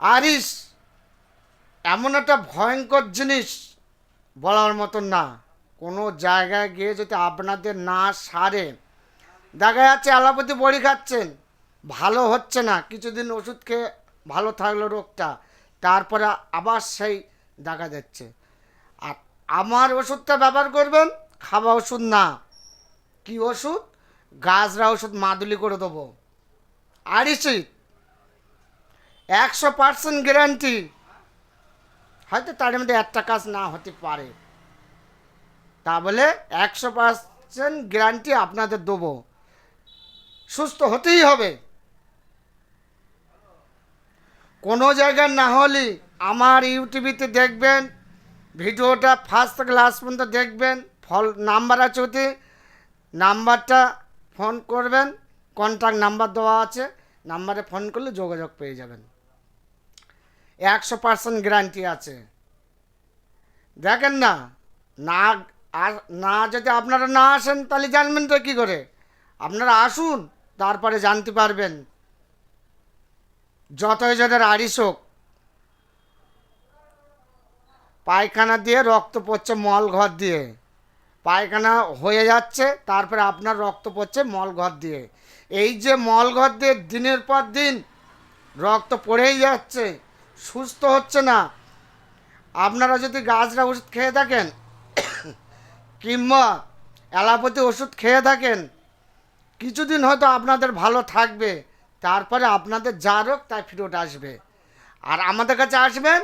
আরিস, এমন একটা ভয়ঙ্কর জিনিস বলার মতন না। কোনো জায়গায় গিয়ে যদি আপনাদের না সারে, দেখা যাচ্ছে অ্যালোপ্যাথি বড়ি খাচ্ছেন, ভালো হচ্ছে না, কিছুদিন ওষুধ খেয়ে ভালো থাকল রোগটা, তারপরে আবার সেই দেখা যাচ্ছে। আর আমার ওষুধটা ব্যবহার করবেন, খাওয়া ওষুধ না। কি ওষুধ? গাছরা ওষুধ মাদুলি করে দেবো। আরিসি একশো পার্সেন্ট গ্যারান্টি হয়তো তার মধ্যে একটা কাজ না হতে পারে। তা বলে একশো পার্সেন্ট গ্যারান্টি আপনাদের দেবো। সুস্থ হতেই হবে। কোনো জায়গায় না হলে আমার ইউটিভিতে দেখবেন, ভিডিওটা ফার্স্ট থেকে লাস্ট পর্যন্ত দেখবেন, ফল নাম্বার আছে ওতে। নাম্বারটা ফোন করবেন কন্ট্যাক্ট নাম্বার দেওয়া আছে। নাম্বারে ফোন করলে যোগাযোগ পেয়ে যাবেন। একশো পার্সেন্ট গ্যারান্টি আছে। দেখেন না না, আর- না যদি আপনারা না আসেন, তাহলে জানবেন তো কী করে। আপনারা আসুন, তারপরে জানতে পারবেন। যতই যাদের আড়িস হোক, পায়খানা দিয়ে রক্ত পড়ছে মল ঘর দিয়ে। পায়খানা হয়ে যাচ্ছে, তারপরে আপনার রক্ত পড়ছে মল ঘর দিয়ে। এই যে মল ঘর দিয়ে দিনের পর দিন রক্ত পড়েই যাচ্ছে। সুস্থ হচ্ছে না। আপনারা যদি গাছরা ওষুধ খেয়ে থাকেন, কিংবা অ্যালোপ্যাথি ওষুধ খেয়ে থাকেন, কিছুদিন হয়তো আপনাদের ভালো থাকবে, তারপরে আপনাদের যা রোগ তাই ফিরত আসবে। আর আমাদের কাছে আসবেন,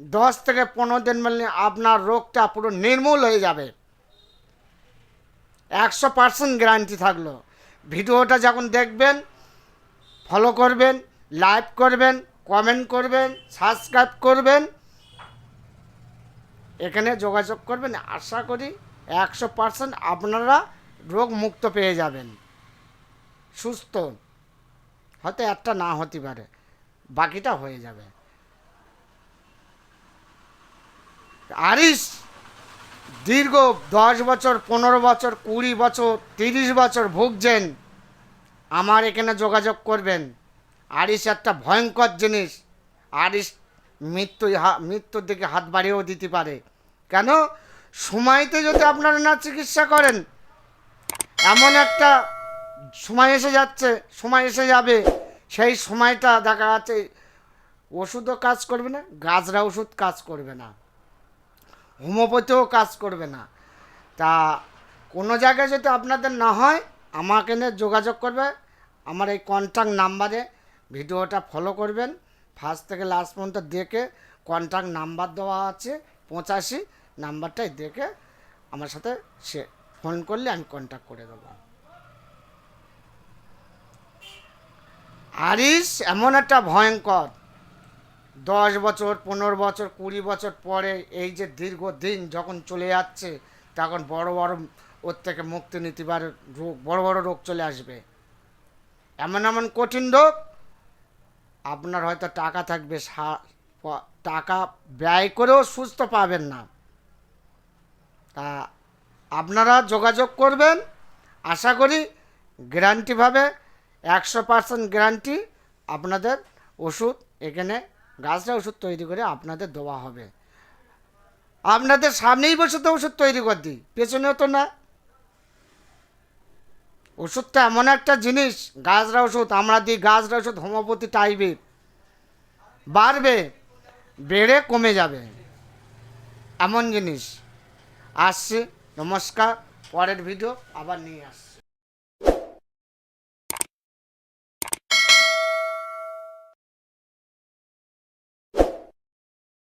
দশ থেকে পনেরো দিন মানে আপনার রোগটা পুরো নির্মূল হয়ে যাবে। একশো পার্সেন্ট গ্যারান্টি থাকল। ভিডিওটা যখন দেখবেন ফলো করবেন লাইভ করবেন কমেন্ট করবেন সাবস্ক্রাইব করবেন। এখানে যোগাযোগ করবেন। আশা করি একশো পার্সেন্ট আপনারা রোগ মুক্ত পেয়ে যাবেন। সুস্থ। হয়তো একটা না হতে পারে। বাকিটা হয়ে যাবে। আরিস দীর্ঘ দশ বছর, পনেরো বছর, কুড়ি বছর, তিরিশ বছর ভুগছেন। আমার এখানে যোগাযোগ করবেন। আরিস একটা ভয়ঙ্কর জিনিস। আরিস মৃত্যু মৃত্যুর দিকে হাত বাড়িয়েও দিতে পারে। কেন? সময়তে যদি আপনারা না চিকিৎসা করেন, এমন একটা সময় এসে যাচ্ছে, সময় এসে যাবে, সেই সময়টা দেখা যাচ্ছে ওষুধও কাজ করবে না, গাছরা ওষুধ কাজ করবে না, হোমিওপ্যাথিও কাজ করবে না। তা কোনো জায়গায় যদি আপনাদের না হয়, আমাকে নিয়ে যোগাযোগ করবে, আমার এই কন্ট্যাক্ট নাম্বারে ভিডিওটা ফলো করবেন। ফার্স্ট থেকে লাস্ট পর্যন্ত দেখে কন্ট্যাক্ট নাম্বার দেওয়া আছে, পঁচাশি। নাম্বারটাই দেখে আমার সাথে সে ফোন করলে আমি কন্ট্যাক্ট করে দেবো। আরিস এমন একটা ভয়ঙ্কর। দশ বছর, পনেরো বছর, কুড়ি বছর পরে এই যে দীর্ঘ দিন যখন চলে যাচ্ছে, তখন বড় বড় ওর থেকে মুক্তি নিতে পারে রোগ, বড় বড় রোগ চলে আসবে। এমন এমন কঠিন রোগ আপনার হয়তো টাকা থাকবে টাকা ব্যয় করেও সুস্থ পাবেন না। তা আপনারা যোগাযোগ করবেন। আশা করি গ্যারান্টিভাবে একশো পার্সেন্ট গ্যারান্টি আপনাদের ওষুধ এখানে গাছরা ওষুধ তৈরি করে আপনাদের দেওয়া হবে। আপনাদের সামনেই বসে তো ওষুধ তৈরি করে দিই, পেছনেও তো না। ওষুধটা এমন একটা জিনিস, গাছরা ওষুধ, আমরা দিই, গাছরা ওষুধ হোমিওপ্যাথি টাইপের বাড়বে, বেড়ে কমে যাবে। এমন জিনিস। আসছে, নমস্কার, পরের ভিডিও আবার নিয়ে আসছি।